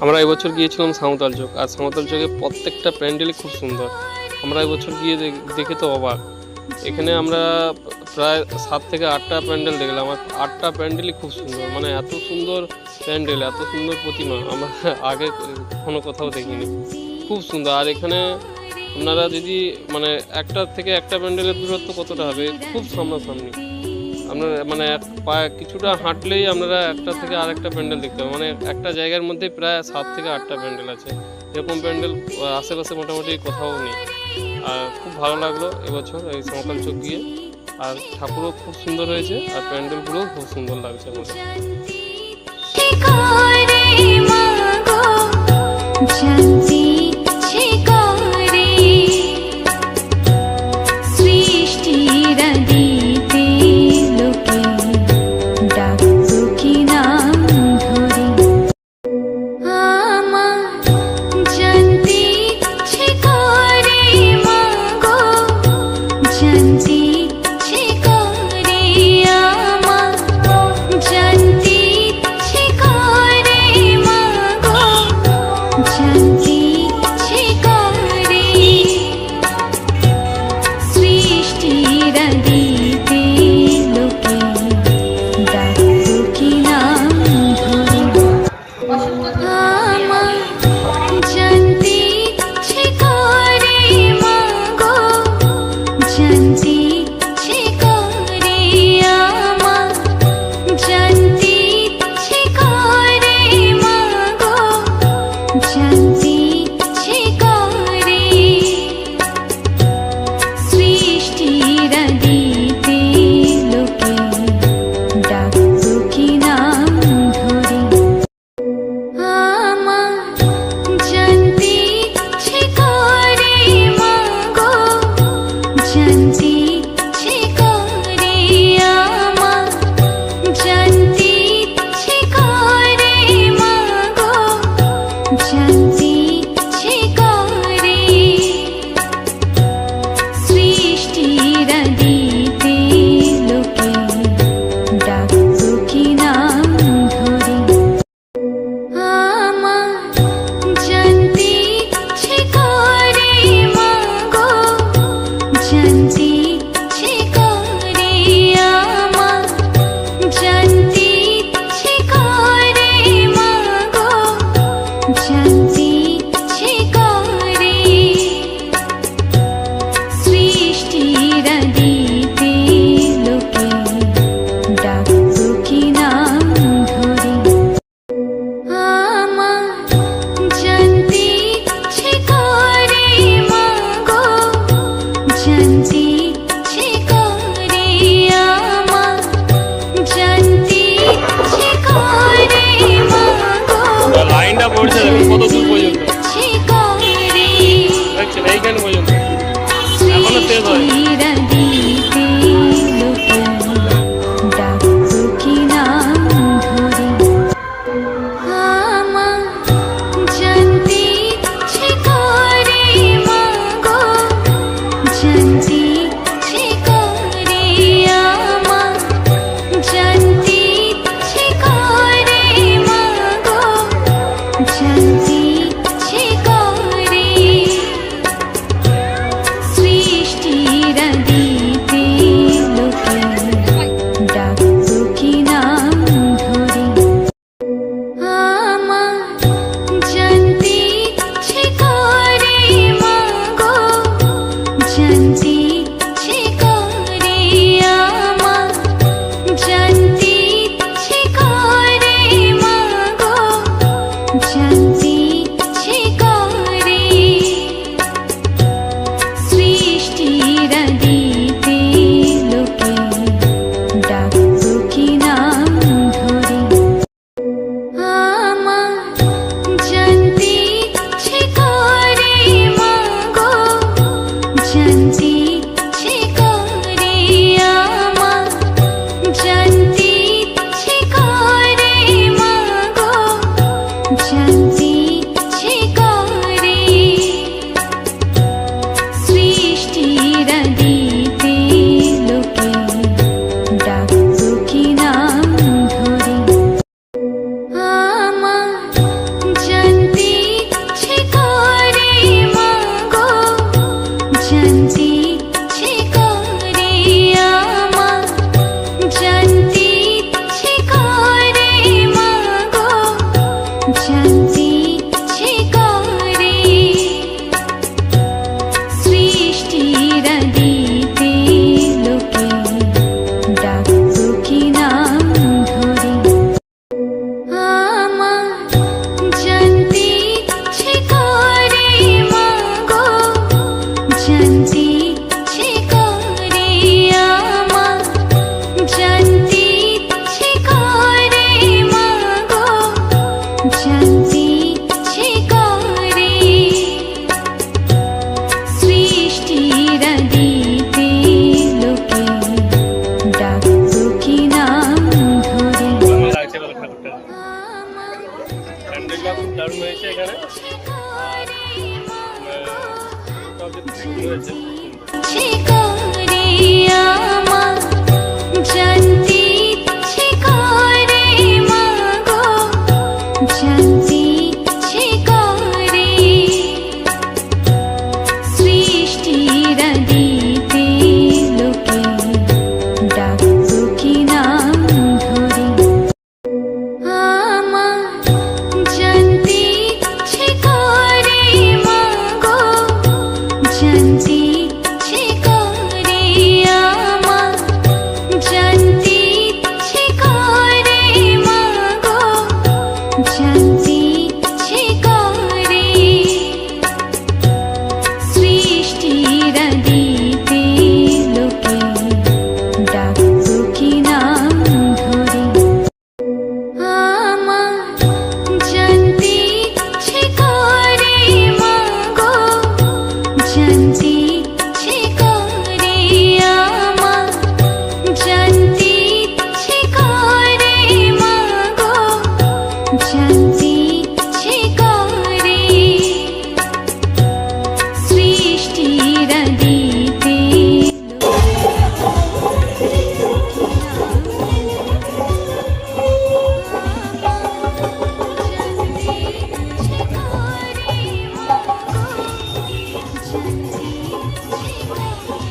আমরা এবছর গিয়েছিলাম সাঁওতাল চোখ আর সাঁওতাল চোখে প্রত্যেকটা প্যান্ডেলই খুব সুন্দর। আমরা এবছর গিয়ে দেখ- তো অবাক। এখানে আমরা প্রায় সাত থেকে আটটা প্যান্ডেল দেখলাম, আর আটটা প্যান্ডেলই খুব সুন্দর। মানে এত সুন্দর প্যান্ডেল, এত সুন্দর প্রতিমা, আমরা আগে কোনো কোথাও দেখিনি। খুব সুন্দর। আর এখানে আপনারা যদি মানে একটা থেকে একটা প্যান্ডেলের দূরত্ব কতটা হবে, খুব সামনাসামনি। আপনার মানে কিছুটা হাঁটলেই আপনারা একটা থেকে আরেকটা প্যান্ডেল দেখতে পাবেন। মানে একটা জায়গার মধ্যে প্রায় সাত থেকে আটটা প্যান্ডেল আছে। এরকম প্যান্ডেল আশেপাশে মোটামুটি কোথাও নেই। আর খুব ভালো লাগল এবছর এই সমকাল চোখ গিয়ে আর ঠাকুরও খুব সুন্দর হয়েছে, আর প্যান্ডেলগুলোও খুব সুন্দর লাগছে আমাদের 前。দারুণ হয়েছে এখানে। সব কিছু হয়েছে Oh, oh, oh, oh, oh,